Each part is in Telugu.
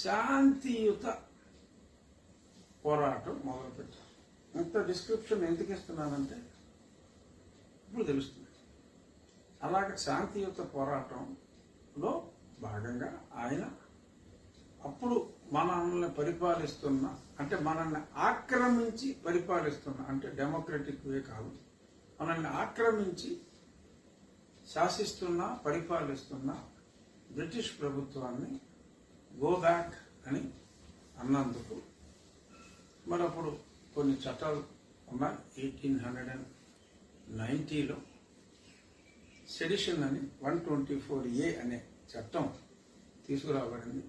శాంతియుత పోరాటం మొదలుపెట్టారు. ఇంత డిస్క్రిప్షన్ ఎందుకు ఇస్తున్నానంటే ఇప్పుడు తెలుస్తుంది. అలాగే శాంతియుత పోరాటంలో భాగంగా ఆయన అప్పుడు మనల్ని పరిపాలిస్తున్న అంటే మనల్ని ఆక్రమించి పరిపాలిస్తున్న అంటే డెమోక్రటిక్ వే కాదు. మనల్ని ఆక్రమించి శాసిస్తున్న పరిపాలిస్తున్న బ్రిటిష్ ప్రభుత్వాన్ని గో బ్యాక్ అని అన్నందుకు. మరి అప్పుడు కొన్ని చట్టాలు ఉన్నాయి ఎయిటీన్ హండ్రెడ్ అండ్ నైంటీలో సెడిషన్ అని వన్ ట్వంటీ ఫోర్ ఏ అనే చట్టం తీసుకురాబడింది.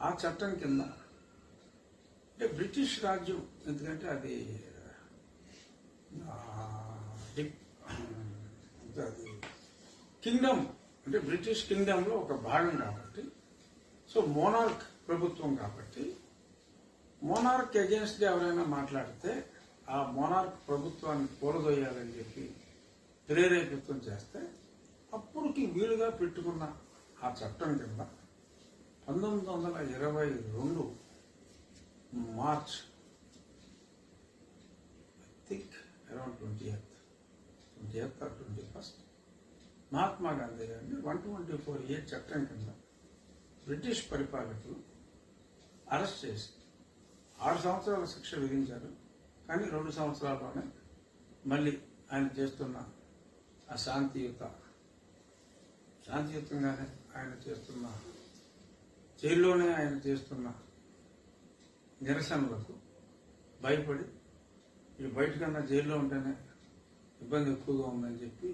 ఆ చట్టం కింద అంటే బ్రిటిష్ రాజ్యం ఎందుకంటే అది డిప్- అది కింగ్డమ్ అంటే బ్రిటిష్ కింగ్డమ్లో ఒక భాగం కాబట్టి సో మోనార్క్ ప్రభుత్వం కాబట్టి మోనార్క్ అగేన్స్ట్ ఎవరైనా మాట్లాడితే ఆ మోనార్క్ ప్రభుత్వాన్ని కూలదోయాలని చెప్పి ప్రేరేపితం చేస్తే అప్పుడుకి వీలుగా పెట్టుకున్న ఆ చట్టం కింద పంతొమ్మిది వందల ఇరవై రెండు March think around twenty eighth twenty eighth or twenty first Mahatma Gandhi గారిని వన్ ట్వంటీ ఫోర్ ఏ చట్టం కింద బ్రిటిష్ పరిపాలకులు అరెస్ట్ చేసి ఆరు సంవత్సరాల శిక్ష విధించారు. కానీ రెండు సంవత్సరాల్లోనే మళ్ళీ ఆయన చేస్తున్న ఆ శాంతియుత శాంతియుతంగానే ఆయన చేస్తున్న జైల్లోనే ఆయన చేస్తున్న నిరసనలకు భయపడి ఈ బయటకన్నా జైల్లో ఉంటేనే ఇబ్బంది ఎక్కువగా ఉందని చెప్పి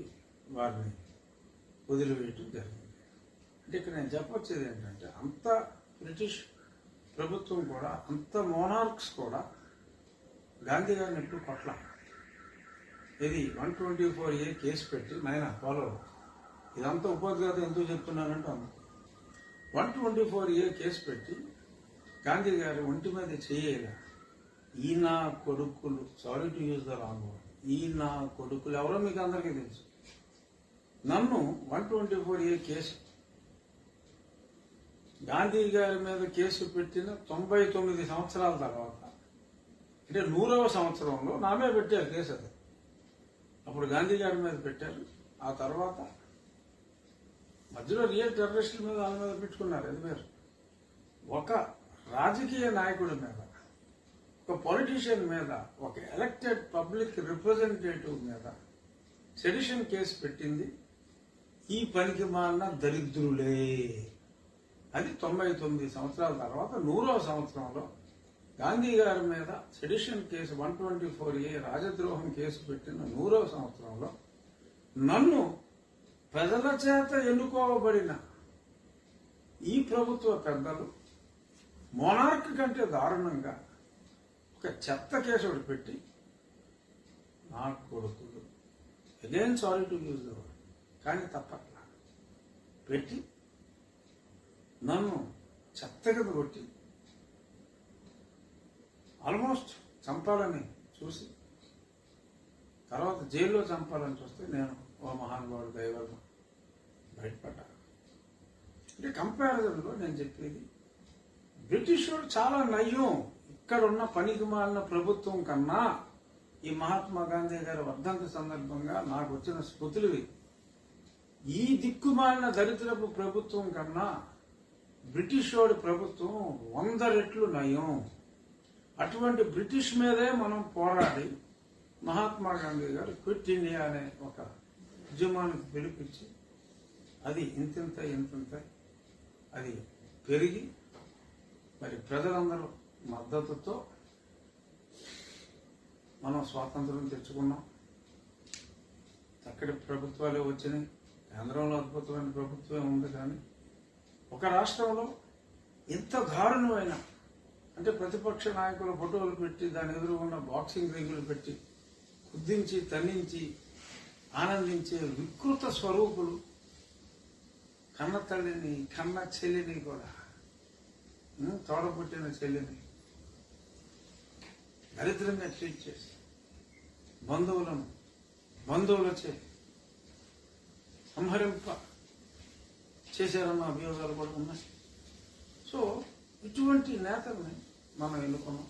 వారిని వదిలివేయటం జరిగింది. అంటే ఇక్కడ నేను చెప్పొచ్చేది ఏంటంటే అంత బ్రిటిష్ ప్రభుత్వం కూడా అంత మోనార్క్స్ కూడా గాంధీ గారిని ఎప్పుడు కొట్ల ఇది one twenty four A case పెట్టి నాయన ఫాలో ఇదంతా ఉపోద్ఘాతం ఎందుకు చెప్తున్నానంటే అందుకు one twenty four A case పెట్టి గాంధీ గారి ఒంటి మీద చేయలే ఈ నా కొడుకులు sorry to use the wrong ఈ నా కొడుకులు ఎవరో మీకు అందరికీ తెలుసు. నన్ను one twenty four A case Gandhi గారి మీద కేసు పెట్టిన తొంభై తొమ్మిది సంవత్సరాల తర్వాత అంటే నూరవ సంవత్సరంలో నామే పెట్టారు కేసు అది. అప్పుడు గాంధీ గారి మీద పెట్టారు. ఆ తర్వాత మధ్యలో రియల్ టెర్రరిస్టుల మీద వాళ్ళ మీద పెట్టుకున్నారు అది వేరు ఒక రాజకీయ నాయకుడి మీద ఒక పొలిటీషియన్ మీద ఒక ఎలక్టెడ్ పబ్లిక్ రిప్రజెంటేటివ్ మీద సెడిషన్ కేసు పెట్టింది. ఈ పనికి మాలిన దరిద్రులే. అది తొంభై తొమ్మిది సంవత్సరాల తర్వాత నూరవ సంవత్సరంలో గాంధీ గారి మీద sedition case one twenty four A రాజద్రోహం case పెట్టిన నూరవ సంవత్సరంలో నన్ను ప్రజల చేత ఎన్నుకోబడిన ఈ ప్రభుత్వ పెద్దలు మోనార్క్ కంటే దారుణంగా ఒక చెత్త కేసు ఒకటి పెట్టి నా కొడుకులు అగైన్ సారీ టు యూజ్ కానీ తప్పట్లా పెట్టి నన్ను చెత్తగా కొట్టి ఆల్మోస్ట్ చంపాలని చూసి తర్వాత జైల్లో చంపాలని చూస్తే నేను ఓ మహానుభావుడు దైవం బయటపడ్డా. అంటే కంపారిజన్లో నేను చెప్పేది బ్రిటిష్ వాడు చాలా నయ్యం. ఇక్కడ ఉన్న పనికి మాలిన ప్రభుత్వం కన్నా ఈ మహాత్మా గాంధీ గారి వర్ధంతి సందర్భంగా నాకు వచ్చిన స్మృతులు ఈ దిక్కుమాలిన దరిద్రపు ప్రభుత్వం కన్నా బ్రిటిష్ వాడి ప్రభుత్వం వంద రెట్లు నయం. అటువంటి బ్రిటిష్ మీదే మనం పోరాడి మహాత్మా గాంధీ గారు క్విట్ ఇండియా అనే ఒక ఉద్యమానికి పిలిపించి అది ఇంతింత ఇంతింత అది పెరిగి మరి ప్రజలందరూ మద్దతుతో మనం స్వాతంత్రం తెచ్చుకున్నాం. చక్కటి ప్రభుత్వాలే వచ్చినాయి. కేంద్రంలో అద్భుతమైన ప్రభుత్వం ఉంది కానీ ఒక రాష్ట్రంలో ఇంత దారుణమైన అంటే ప్రతిపక్ష నాయకుల ఫోటోలు పెట్టి దాని ఎదురుగున్న బాక్సింగ్ రింగులు పెట్టి కుద్దించి తన్నించి ఆనందించే వికృత స్వరూపులు కన్న తల్లిని కన్న చెల్లిని కూడా తోడపుట్టిన చెల్లిని దరిద్రంగా ట్రీట్ చేసి బంధువులను బంధువులచే సంహరింప చేశారన్న అభియోగాలు కూడా ఉన్నాయి. సో ఇటువంటి నేతల్ని మనం ఎన్నుకున్నాం?